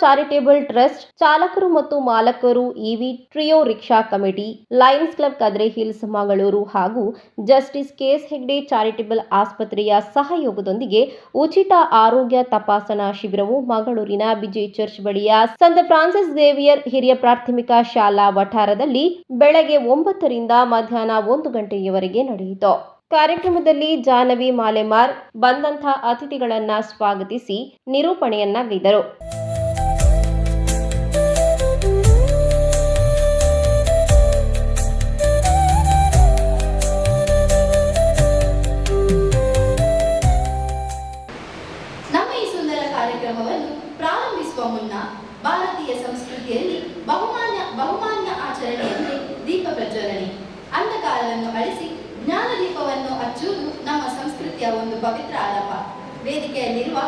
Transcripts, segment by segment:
Charitable trust ಚಾಲಕರು ಮತ್ತು ಮಾಲಕರು EV trio rickshaw committee, lions club Kadri hills, Mangaluru ಹಾಗೂ justice KS Hegde charitable ಆಸ್ಪತ್ರೆಯ ಸಹಯೋಗದೊಂದಿಗೆ ಉಚಿತ ಆರೋಗ್ಯ ತಪಾಸಣಾ ಶಿಬಿರವು ಮಂಗಳೂರಿನ ಬಿಜೆ ಚರ್ಚ್ ಬಳಿಯ ಸಂತ ಫ್ರಾನ್ಸಿಸ್ ಝೇವಿಯರ್ ಹಿರಿಯ ಪ್ರಾಥಮಿಕ ಶಾಲಾ ವಠಾರದಲ್ಲಿ ಬೆಳಗ್ಗೆ ಒಂಬತ್ತರಿಂದ ಮಧ್ಯಾಹ್ನ ಒಂದು ಗಂಟೆಯವರೆಗೆ ನಡೆಯಿತು. ಕಾರ್ಯಕ್ರಮದಲ್ಲಿ ಜಾನವಿ ಮಾಲೆಮಾರ್ ಬಂದಂಥ ಅತಿಥಿಗಳನ್ನ ಸ್ವಾಗತಿಸಿ ನಿರೂಪಣೆಯನ್ನಗೈದರು ಅಂಧಕಾರವನ್ನು ಅಳಿಸಿ ಜ್ಞಾನ ದೀಪವನ್ನು ಹಚ್ಚುವುದು ನಮ್ಮ ಸಂಸ್ಕೃತಿಯ ಒಂದು ಪವಿತ್ರ ಆರಂಭ ವೇದಿಕೆಯಲ್ಲಿರುವ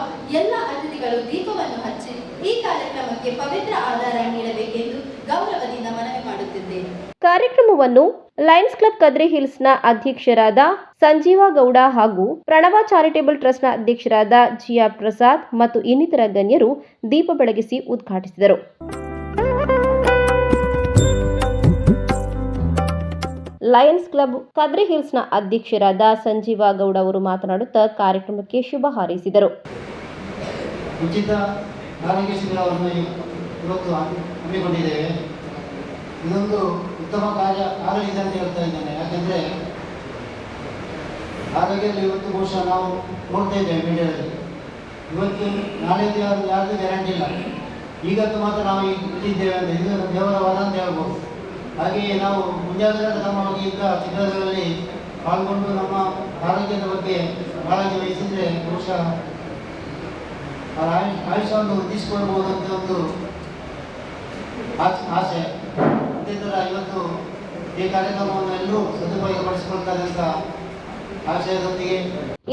ಎಲ್ಲ ಅತಿಥಿಗಳು ದೀಪವನ್ನು ಹಚ್ಚಿ ಈ ಕಾರ್ಯಕ್ರಮಕ್ಕೆ ಪವಿತ್ರ ಆಧಾರ ನೀಡಬೇಕೆಂದು ಗೌರವದಿಂದ ಮನವಿ ಮಾಡುತ್ತಿದ್ದೇನೆ. ಕಾರ್ಯಕ್ರಮವನ್ನು ಲಯನ್ಸ್ ಕ್ಲಬ್ ಕದ್ರೆ ಹಿಲ್ಸ್ನ ಅಧ್ಯಕ್ಷರಾದ ಸಂಜೀವ ಗೌಡ ಹಾಗೂ ಪ್ರಣವ ಚಾರಿಟೇಬಲ್ ಟ್ರಸ್ಟ್ನ ಅಧ್ಯಕ್ಷರಾದ ಜಿಯಾ ಪ್ರಸಾದ್ ಮತ್ತು ಇನ್ನಿತರ ಗಣ್ಯರು ದೀಪ ಬೆಳಗಿಸಿ ಉದ್ಘಾಟಿಸಿದರು. ಲಯನ್ಸ್ ಕ್ಲಬ್ ಕದ್ರಿ ಹಿಲ್ಸ್ನ ಅಧ್ಯಕ್ಷರಾದ ಸಂಜೀವ ಗೌಡ ಅವರು ಮಾತನಾಡುತ್ತಾ ಕಾರ್ಯಕ್ರಮಕ್ಕೆ ಶುಭ ಹಾರೈಸಿದರು. ಉಚಿತ ಆರೋಗ್ಯ ಶಿಬಿರವನ್ನು ಇವ್- ಇವತ್ತು ಹಮ್ಮಿ- ಹಮ್ಮಿಕೊಂಡಿದ್ದೇವೆ. ಇದೊಂದು ಉತ್ತಮ ಕಾರ್ಯ ಆಗಲಿದೆ ಅಂತ ಹೇಳ್ತಾ ಇದ್ದೇನೆ. ಯಾಕೆಂದರೆ ಆರೋಗ್ಯದಲ್ಲಿ ಇವತ್ತು ಬಹುಶಃ ನಾವು ನೋಡ್ತಾ ಇದ್ದೇವೆ ಮೀಡಿಯಾದಲ್ಲಿ. ಇವತ್ತು ನಾಳೆ ಯಾರು ಯಾರ್ದು ಗ್ಯಾರಂಟಿ ಇಲ್ಲ. ಈಗತ್ತು ಮಾತ್ರ ನಾವು ಈಗ ಇಟ್ಟಿದ್ದೇವೆ ಅಂತ. ಇದು ದೇವರ ವರ ಅಂತ ಹೇಳ್ಬೋದು. ಹಾಗೆಯೇ ನಾವು ಮುಂಜಾಗ್ರತಾ ಕ್ರಮವಾಗಿ ಇದ್ದ ಚಿತ್ರಗಳಲ್ಲಿ ಪಾಲ್ಗೊಂಡು ನಮ್ಮ ಆರೋಗ್ಯದ ಬಗ್ಗೆ ಕಾಳಜಿ ವಹಿಸಿದ್ರೆ ಬಹುಶಃ ಆಯು- ಆಯುಷ್ಯವನ್ನು ವೃದ್ಧಿಸಿಕೊಳ್ಬೋದು ಅಂತ ಒಂದು ಆಸೆ- ಇವತ್ತು ಈ ಕಾರ್ಯಕ್ರಮವನ್ನು ಎಲ್ಲರೂ ಸದುಪಯೋಗಪಡಿಸಿಕೊಳ್ತಾರೆ ಅಂತ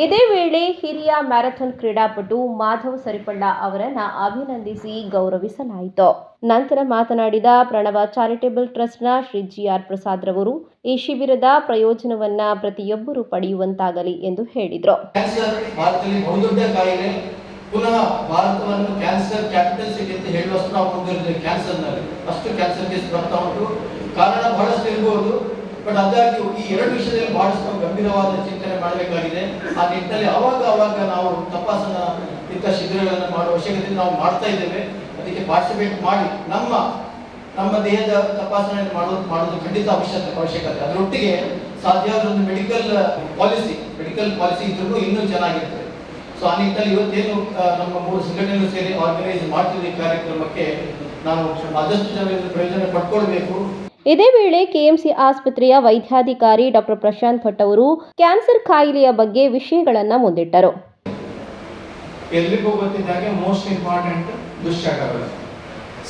ಇದೇ ವೇಳೆ ಹಿರಿಯ ಮ್ಯಾರಥಾನ್ ಕ್ರೀಡಾಪಟು ಮಾಧವ್ ಸರಿಪಳ್ಳ ಅವರನ್ನ ಅಭಿನಂದಿಸಿ ಗೌರವಿಸಲಾಯಿತು. ನಂತರ ಮಾತನಾಡಿದ ಪ್ರಣವ ಚಾರಿಟೇಬಲ್ ಟ್ರಸ್ಟ್ನ ಶ್ರೀ ಜಿಆರ್ ಪ್ರಸಾದ್ ರವರು ಈ ಶಿಬಿರದ ಪ್ರಯೋಜನವನ್ನ ಪ್ರತಿಯೊಬ್ಬರು ಪಡೆಯುವಂತಾಗಲಿ ಎಂದು ಹೇಳಿದರು. ಪುನಃ ಭಾರತವನ್ನು ಕ್ಯಾನ್ಸರ್ ಕ್ಯಾಪಿಟಲ್ ಸಿಟಿ ಅಂತ ಹೇಳುವಷ್ಟು ನಾವು ಮುಂದುವರಿದ್ದೇವೆ ಕ್ಯಾನ್ಸರ್ನಲ್ಲಿ. ಅಷ್ಟು ಕ್ಯಾನ್ಸರ್ ಕೇಸ್ ಬರ್ತಾ ಉಂಟು. ಕಾರಣ ಬಹಳಷ್ಟು ಇರಬಹುದು ಬಟ್ ಆದಾಗ್ಯೂ ಈ ಎರಡು ವಿಷಯದಲ್ಲಿ ಬಹಳಷ್ಟು ಗಂಭೀರವಾದ ಚಿಂತನೆ ಮಾಡಬೇಕಾಗಿದೆ. ಆ ನಿಟ್ಟಿನಲ್ಲಿ ಅವಾಗ ಅವಾಗ ನಾವು ತಪಾಸಣಾ ಇಂಥ ಶಿಬಿರಗಳನ್ನು ಮಾಡುವ ಅವಶ್ಯಕತೆ ನಾವು ಮಾಡ್ತಾ ಇದ್ದೇವೆ. ಅದಕ್ಕೆ ಪಾರ್ಟಿಸಿಪೇಟ್ ಮಾಡಿ ನಮ್ಮ ನಮ್ಮ ದೇಹದ ತಪಾಸಣೆ ಮಾಡೋದು ಮಾಡೋದು ಖಂಡಿತ ಅವಶ್ಯಕ, ಅವಶ್ಯಕತೆ. ಅದರೊಟ್ಟಿಗೆ ಸಾಧ್ಯ ಒಂದು ಮೆಡಿಕಲ್ ಪಾಲಿಸಿ ಮೆಡಿಕಲ್ ಪಾಲಿಸಿ ಇದ್ರೂ ಇನ್ನೂ ಚೆನ್ನಾಗಿರ್ತದೆ ಸೊ ಆ ನಿಟ್ಟಿನಲ್ಲಿ ಇವತ್ತೇನು ನಮ್ಮ ಮೂರು ಸಂಘಟನೆಗಳು ಸೇರಿ ಆರ್ಗನೈಸ್ ಮಾಡ್ತಿದ್ದ ಈ ಕಾರ್ಯಕ್ರಮಕ್ಕೆ ನಾವು ಆದಷ್ಟು ಜನ ಇದ್ರ ಪ್ರಯೋಜನ ಪಡ್ಕೊಳ್ಬೇಕು. ಇದೇ ವೇಳೆ ಕೆಎಂಸಿ ಆಸ್ಪತ್ರೆಯ ವೈದ್ಯಾಧಿಕಾರಿ ಡಾಕ್ಟರ್ ಪ್ರಶಾಂತ್ ಭಟ್ ಅವರು ಕ್ಯಾನ್ಸರ್ ಕಾಯಿಲೆಯ ಬಗ್ಗೆ ವಿಷಯಗಳನ್ನು ಮುಂದಿಟ್ಟರು. ಎಲ್ರಿಗೂ ಗೊತ್ತಿದ್ದಾಗೆ ಮೋಸ್ಟ್ ಇಂಪಾರ್ಟೆಂಟ್ ದುಶ್ಚಟಗಳು.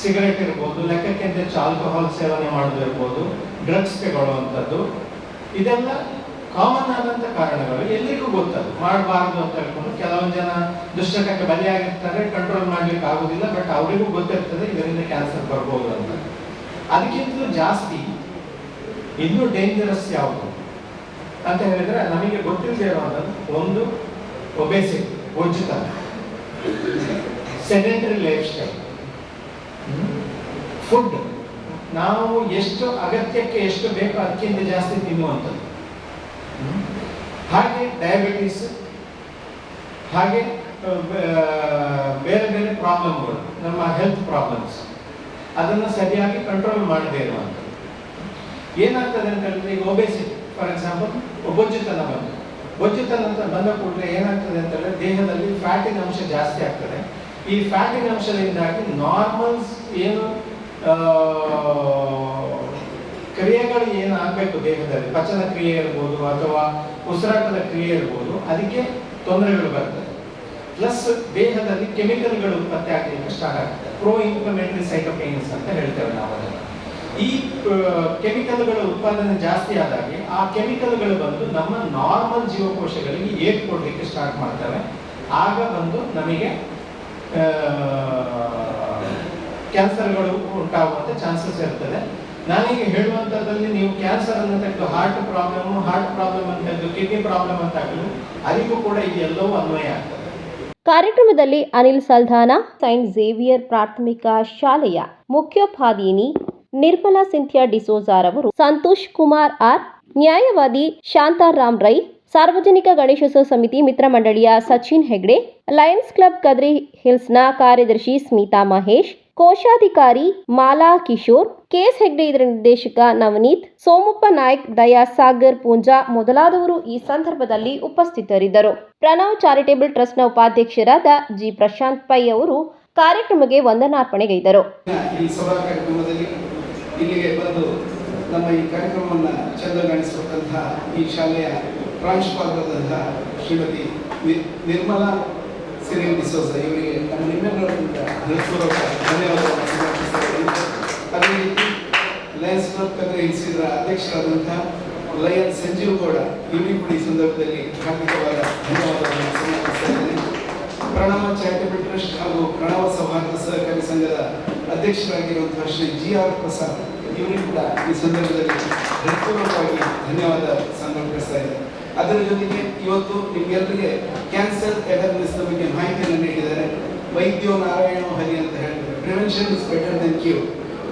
ಸಿಗರೆಟ್ ಇರ್ಬೋದು, ಲೆಕ್ಕಕ್ಕಿಂತ ಆಲ್ಕೋಹಾಲ್ ಸೇವನೆ ಮಾಡೋದಿರ್ಬೋದು ಡ್ರಗ್ಸ್ ತಗೊಳ್ಳುವಂಥದ್ದು. ಇದೆಲ್ಲ ಕಾಮನ್ ಆದಂಥ ಕಾರಣಗಳು. ಎಲ್ರಿಗೂ ಗೊತ್ತದು. ಮಾಡಬಾರ್ದು ಅಂತ ಹೇಳ್ಕೊಂಡು ಕೆಲವೊಂದು ಜನ ದುಶ್ಚಟಕ್ಕೆ ಬಲಿಯಾಗಿರ್ತಾರೆ, ಕಂಟ್ರೋಲ್ ಮಾಡ್ಲಿಕ್ಕೆ ಆಗೋದಿಲ್ಲ ಬಟ್ ಅವರಿಗೂ ಗೊತ್ತಿರ್ತದೆ, ಇದರಿಂದ ಕ್ಯಾನ್ಸರ್ ಬರ್ಬೋದು ಅಂತ. ಅದಕ್ಕಿಂತಲೂ ಜಾಸ್ತಿ ಇನ್ನೂ ಡೇಂಜರಸ್ ಯಾವುದು? ಅಂತ ಹೇಳಿದ್ರೆ ನಮಗೆ ಗೊತ್ತಿಲ್ಲದೆ ಇರುವಂತ ಒಂದು ಒಬೆಸಿ ಒಜ್ಜುತನ ಸೆಡೆಂಟರಿ ಲೈಫ್ ಸ್ಟೈಲ್ ಫುಡ್ ನಾವು ಎಷ್ಟು ಅಗತ್ಯಕ್ಕೆ ಎಷ್ಟು ಬೇಕೋ ಅದಕ್ಕಿಂತ ಜಾಸ್ತಿ ತಿನ್ನುವಂಥದ್ದು. ಹಾಗೆ ಡಯಾಬಿಟಿಸ್ ಹಾಗೆ ಬೇರೆ ಬೇರೆ ಪ್ರಾಬ್ಲಮ್ಗಳು ನಮ್ಮ ಹೆಲ್ತ್ ಪ್ರಾಬ್ಲಮ್ಸ್ ಅದನ್ನು ಸರಿಯಾಗಿ ಕಂಟ್ರೋಲ್ ಮಾಡದೇ ಇರುವಂಥದ್ದು. ಏನಾಗ್ತದೆ ಅಂತ ಹೇಳಿದ್ರೆ, ಈಗ ಒಬೆಸಿಟಿ ಫಾರ್ ಎಕ್ಸಾಂಪಲ್ ಬೊಜ್ಜುತನ ಬಂತು ಬೊಜ್ಜುತನ ಅಂತ ಬಂದ ಕೂಡಲೇ ಏನಾಗ್ತದೆ ಅಂತ ಹೇಳಿದ್ರೆ, ದೇಹದಲ್ಲಿ ಫ್ಯಾಟಿನ ಅಂಶ ಜಾಸ್ತಿ ಆಗ್ತದೆ. ಈ ಫ್ಯಾಟಿನ ಅಂಶದಿಂದಾಗಿ ನಾರ್ಮಲ್ಸ್ ಏನು ಕ್ರಿಯೆಗಳು ಏನು ಆಗಬೇಕು ದೇಹದಲ್ಲಿ? ಪಚನ ಕ್ರಿಯೆ ಇರ್ಬೋದು ಅಥವಾ ಉಸಿರಾಟದ ಕ್ರಿಯೆ ಇರ್ಬೋದು. ಅದಕ್ಕೆ ತೊಂದರೆಗಳು ಬರ್ತದೆ. ಪ್ಲಸ್ ದೇಹದಲ್ಲಿ ಕೆಮಿಕಲ್ಗಳು ಉತ್ಪತ್ತಿ ಆಗಲಿಕ್ಕೆ ಸ್ಟಾರ್ಟ್ ಆಗುತ್ತೆ. ಪ್ರೋ ಇನ್ಫ್ಲಮೇಟರಿ ಸೈಟೋಕೈನ್ಸ್ ಅಂತ ಹೇಳ್ತೇವೆ ನಾವು ಅದನ್ನು. ಈ ಕೆಮಿಕಲ್ಗಳ ಉತ್ಪಾದನೆ ಜಾಸ್ತಿ ಆದಾಗೆ ಆ ಕೆಮಿಕಲ್ಗಳು ಬಂದು ನಮ್ಮ ನಾರ್ಮಲ್ ಜೀವಕೋಶಗಳಿಗೆ ಏಟ್ ಕೊಡ್ಲಿಕ್ಕೆ ಸ್ಟಾರ್ಟ್ ಮಾಡ್ತವೆ. ಆಗ ಬಂದು ನಮಗೆ ಕ್ಯಾನ್ಸರ್ಗಳು ಉಂಟಾಗುವಂತ ಚಾನ್ಸಸ್ ಇರ್ತದೆ. ನಾನೀಗ ಹೇಳುವಂಥದ್ದಲ್ಲಿ ನೀವು ಕ್ಯಾನ್ಸರ್ ಅನ್ನು ತೆಗೆದು ಹಾರ್ಟ್ ಪ್ರಾಬ್ಲಮ್ ಹಾರ್ಟ್ ಪ್ರಾಬ್ಲಮ್ ಅಂತ ಹೇಳಿದ್ರು ಕಿಡ್ನಿ ಪ್ರಾಬ್ಲಮ್ ಅಂತ ಆಗಲು ಅದಕ್ಕೂ ಕೂಡ ಇದೆಲ್ಲವೂ ಅನ್ವಯ ಆಗ್ತದೆ. ಕಾರ್ಯಕ್ರಮದಲ್ಲಿ ಅನಿಲ್ ಸಲ್ಧಾನ, ಸೈಂಟ್ ಝೇವಿಯರ್ ಪ್ರಾಥಮಿಕ ಶಾಲೆಯ ಮುಖ್ಯೋಪಾಧ್ಯಾಯಿನಿ ನಿರ್ಮಲಾ ಸಿಂಥಿಯಾ ಡಿಸೋಜಾರವರು ಸಂತೋಷ್ ಕುಮಾರ್ ಆರ್, ನ್ಯಾಯವಾದಿ ಶಾಂತಾರಾಮ್ ರೈ, ಸಾರ್ವಜನಿಕ ಗಣೇಶೋತ್ಸವ ಸಮಿತಿ ಮಿತ್ರ ಮಂಡಳಿಯ ಸಚಿನ್ ಹೆಗ್ಡೆ, ಲಯನ್ಸ್ ಕ್ಲಬ್ ಕದ್ರಿ ಹಿಲ್ಸ್ನ ಕಾರ್ಯದರ್ಶಿ ಸ್ಮಿತಾ ಮಹೇಶ್, ಕೋಶಾಧಿಕಾರಿ ಮಾಲಾ ಕಿಶೋರ್ ಕೆಎಸ್ ಹೆಗ್ಡೆ ಇದರ ನಿರ್ದೇಶಕ ನವನೀತ್, ಸೋಮಪ್ಪ ನಾಯ್ಕ್, ದಯಾ ಸಾಗರ್, ಪೂಂಜಾ ಮೊದಲಾದವರು ಈ ಸಂದರ್ಭದಲ್ಲಿ ಉಪಸ್ಥಿತರಿದ್ದರು. ಪ್ರಣವ್ ಚಾರಿಟೇಬಲ್ ಟ್ರಸ್ಟ್ನ ಉಪಾಧ್ಯಕ್ಷರಾದ ಜಿ. ಪ್ರಶಾಂತ್ ಪೈ ಅವರು ಕಾರ್ಯಕ್ರಮಕ್ಕೆ ವಂದನಾರ್ಪಣೆಗೈದರು ಇಲ್ಲಿಗೆ ಬಂದು ನಮ್ಮ ಈ ಕಾರ್ಯಕ್ರಮವನ್ನು ಚಂದಗಾಣಿಸಿಕೊಟ್ಟಂತಹ ಈ ಶಾಲೆಯ ಪ್ರಾಂಶುಪಾಲರಾದಂತಹ ಶ್ರೀಮತಿ ನಿರ್ಮಲಾ ಸಿರಿಲ್ ಡಿಸೋಸ ಇವರಿಗೆ ನಮ್ಮ ನಿಮ್ಮೆಲ್ಲರಿಂದ ಧನ್ಯವಾದ ಧನ್ಯವಾದಗಳನ್ನು ಅದೇ ರೀತಿ ಲಯನ್ಸ್ ಕ್ಲಬ್ ಕದ್ರೆ ಹಿಲ್ಸಿದ್ರ ಅಧ್ಯಕ್ಷರಾದಂತಹ ಲಯನ್ ಸಂಜೀವ್ ಗೌಡ ಇವರಿಗೂ ಈ ಸಂದರ್ಭದಲ್ಲಿ ಹಾರ್ದಿಕವಾದ ಧನ್ಯವಾದಗಳನ್ನು ಪ್ರಣವ ಚಾರಿಟಬಲ್ ಟ್ರಸ್ಟ್ ಹಾಗೂ ಪ್ರಣವ ಸೌಹಾರ್ದ ಸಹಕಾರಿ ಸಂಘದ ಅಧ್ಯಕ್ಷರಾಗಿರುವಂತಹ ಶ್ರೀ ಜಿ ಆರ್ ಪ್ರಸಾದ್ ಇವರಿಗೂ ಕೂಡ ಈ ಸಂದರ್ಭದಲ್ಲಿ ಹೃತ್ಪೂರ್ವಕವಾಗಿ ಧನ್ಯವಾದ ಸಮರ್ಪಿಸ್ತಾ ಇದೆ ಅದರ ಜೊತೆಗೆ ಇವತ್ತು ನಿಮ್ಗೆಲ್ಲರಿಗೆ ಕ್ಯಾನ್ಸರ್ ಅವೇರ್ನೆಸ್ ಬಗ್ಗೆ ಮಾಹಿತಿಯನ್ನು ನೀಡಿದ್ದಾರೆ. ವೈದ್ಯೋ ನಾರಾಯಣ ಹರಿ ಅಂತ ಹೇಳಿದ್ರು, prevention is better then cure.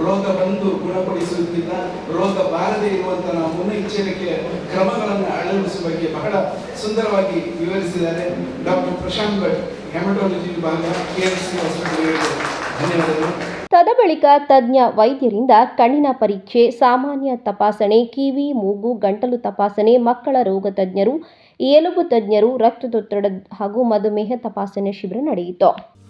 ರೋಗ ಬಂದು ಗುಣಪಡಿಸುವುದಕ್ಕಿಂತ ರೋಗ ಬಾರದೇ ಇರುವಂತಹ ನಾವು ಮುನ್ನೆಚ್ಚರಿಕೆ ಕ್ರಮಗಳನ್ನು ಅಳವಡಿಸುವ ಬಗ್ಗೆ ಬಹಳ ಸುಂದರವಾಗಿ ವಿವರಿಸಿದ್ದಾರೆ. ಡಾಕ್ಟರ್ ಪ್ರಶಾಂತ್ ಭಟ್ ಹೆಮಟಾಲಜಿ ವಿಭಾಗ, ಕೆಎಂಸಿ ಹಾಸ್ಪಿಟಲ್ ಧನ್ಯವಾದಗಳು. ತದಬಳಿಕ ತಜ್ಞ ವೈದ್ಯರಿಂದ ಕಣ್ಣಿನ ಪರೀಕ್ಷೆ, ಸಾಮಾನ್ಯ ತಪಾಸಣೆ, ಕಿವಿ, ಮೂಗು, ಗಂಟಲು ತಪಾಸಣೆ, ಮಕ್ಕಳ ರೋಗ ತಜ್ಞರು ಎಲುಬು ತಜ್ಞರು, ರಕ್ತದೊತ್ತಡ ಹಾಗೂ ಮಧುಮೇಹ ತಪಾಸಣೆ ಶಿಬಿರ ನಡೆಯಿತು.